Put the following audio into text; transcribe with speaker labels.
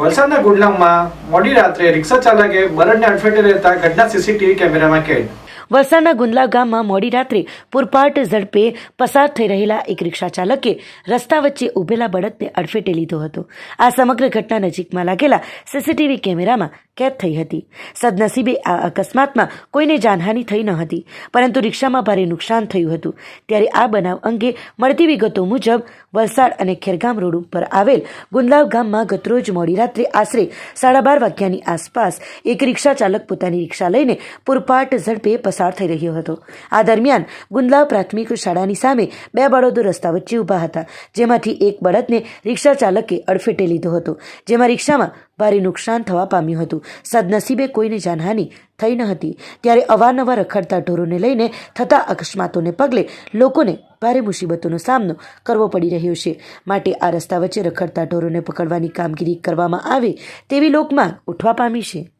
Speaker 1: વલસાડના ગુડલામમાં મોડી રાત્રે રિક્ષા ચાલકે બરડને અડફેટે લેતા ઘટના સીસીટીવી કેમેરામાં કેદ
Speaker 2: વલસાડના ગુંદલા ગામમાં મોડી રાત્રે પૂરપાટ ઝડપે પસાર થઈ રહેલા એક રિક્ષા ચાલકે રસ્તા વચ્ચે ઊભેલા બળદને અડફેટે લીધો હતો. આ સમગ્ર ઘટના નજીકમાં લાગેલા સીસીટીવી કેમેરામાં કેદ થઈ હતી. સદનસીબે આ અકસ્માતમાં કોઈને જાનહાનિ થઈ ન હતી, પરંતુ રિક્ષામાં ભારે નુકસાન થયું હતું. ત્યારે આ બનાવ અંગે મળતી વિગતો મુજબ વલસાડ અને ખેરગામ રોડ ઉપર આવેલ ગુંદલાવ ગામમાં ગતરોજ મોડી રાત્રે આશરે સાડા બાર વાગ્યાની આસપાસ એક રિક્ષા ચાલક પોતાની રિક્ષા લઈને પૂરપાટ ઝડપે પસાર થઈ રહ્યો હતો. આ દરમિયાન ગુંદલાવ પ્રાથમિક શાળાની સામે બે બળદો રસ્તા વચ્ચે ઊભા હતા, જેમાંથી એક બળદને રિક્ષા ચાલકે અડફેટે લીધો હતો, જેમાં રિક્ષામાં ભારે નુકસાન થવા પામ્યું હતું. સદનસીબે કોઈને જાનહાનિ થઈ ન હતી. ત્યારે અવારનવાર રખડતા ઢોરોને લઈને થતા અકસ્માતોને પગલે લોકોને ભારે મુસીબતોનો સામનો કરવો પડી રહ્યો છે. માટે આ રસ્તા વચ્ચે રખડતા ઢોરોને પકડવાની કામગીરી કરવામાં આવે તેવી લોકમાંગ ઉઠવા પામી છે.